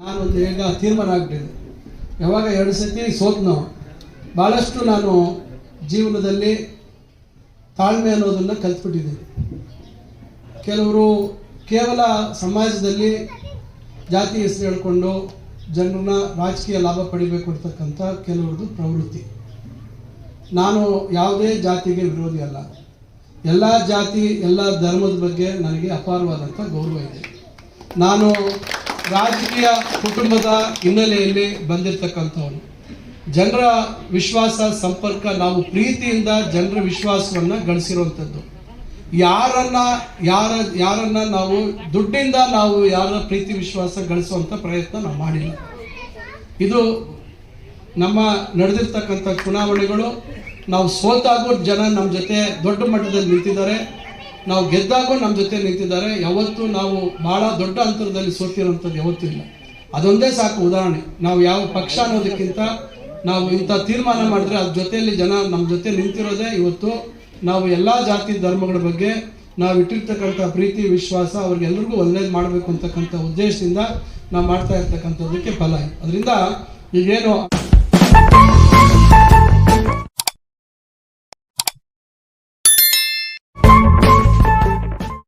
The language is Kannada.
ನಾನೊಂದು ಈಗ ತೀರ್ಮಾನ ಆಗ್ಬಿಟ್ಟಿದೆ ಯಾವಾಗ ಎರಡು ಸತಿ ಸೋತ್ನೋ ಭಾಳಷ್ಟು ನಾನು ಜೀವನದಲ್ಲಿ ತಾಳ್ಮೆ ಅನ್ನೋದನ್ನು ಕಲ್ತ್ಬಿಟ್ಟಿದ್ದೀನಿ. ಕೆಲವರು ಕೇವಲ ಸಮಾಜದಲ್ಲಿ ಜಾತಿ ಹೆಸರು ಹೇಳ್ಕೊಂಡು ಜನರನ್ನ ರಾಜಕೀಯ ಲಾಭ ಪಡಿಬೇಕು ಅಂತಕ್ಕಂಥ ಕೆಲವ್ರದ್ದು ಪ್ರವೃತ್ತಿ. ನಾನು ಯಾವುದೇ ಜಾತಿಗೆ ವಿರೋಧಿ ಅಲ್ಲ. ಎಲ್ಲ ಜಾತಿ, ಎಲ್ಲ ಧರ್ಮದ ಬಗ್ಗೆ ನನಗೆ ಅಪಾರವಾದಂಥ ಗೌರವ ಇದೆ. ನಾನು ರಾಜಕೀಯ ಕುಟುಂಬದ ಹಿನ್ನೆಲೆಯಲ್ಲಿ ಬಂದಿರತಕ್ಕಂಥವನು ಜನರ ವಿಶ್ವಾಸ, ಸಂಪರ್ಕ, ನಾವು ಪ್ರೀತಿಯಿಂದ ಜನರ ವಿಶ್ವಾಸವನ್ನು ಗಳಿಸಿರುವಂಥದ್ದು. ಯಾರನ್ನ, ಯಾರ, ಯಾರನ್ನ ನಾವು, ದುಡ್ಡಿಂದ ನಾವು ಯಾರ ಪ್ರೀತಿ, ವಿಶ್ವಾಸ ಗಳಿಸುವಂಥ ಪ್ರಯತ್ನ ನಾವು ಮಾಡಿಲ್ಲ. ಇದು ನಮ್ಮ ನಡೆದಿರ್ತಕ್ಕಂಥ ಚುನಾವಣೆಗಳು, ನಾವು ಸೋತಾಗೂ ಜನ ನಮ್ಮ ಜೊತೆ ದೊಡ್ಡ ಮಟ್ಟದಲ್ಲಿ ನಿಂತಿದ್ದಾರೆ. ನಾವು ಗೆದ್ದಾಗೂ ನಮ್ಮ ಜೊತೆ ನಿಂತಿದ್ದಾರೆ. ಯಾವತ್ತೂ ನಾವು ಭಾಳ ದೊಡ್ಡ ಅಂತರದಲ್ಲಿ ಸೋತಿರೋಂಥದ್ದು ಯಾವತ್ತೂ ಇಲ್ಲ. ಅದೊಂದೇ ಸಾಕು ಉದಾಹರಣೆ. ನಾವು ಯಾವ ಪಕ್ಷ ಅನ್ನೋದಕ್ಕಿಂತ ನಾವು ಇಂಥ ತೀರ್ಮಾನ ಮಾಡಿದ್ರೆ ಅದ್ರ ಜೊತೆಯಲ್ಲಿ ಜನ ನಮ್ಮ ಜೊತೆ ನಿಂತಿರೋದೇ ಇವತ್ತು ನಾವು ಎಲ್ಲ ಜಾತಿ ಧರ್ಮಗಳ ಬಗ್ಗೆ ನಾವು ಇಟ್ಟಿರ್ತಕ್ಕಂಥ ಪ್ರೀತಿ, ವಿಶ್ವಾಸ ಅವ್ರಿಗೆಲ್ಲರಿಗೂ ಒಳ್ಳೇದು ಮಾಡಬೇಕು ಅಂತಕ್ಕಂಥ ಉದ್ದೇಶದಿಂದ ನಾವು ಮಾಡ್ತಾ ಇರ್ತಕ್ಕಂಥದ್ದಕ್ಕೆ ಫಲ. ಅದರಿಂದ ಈಗೇನು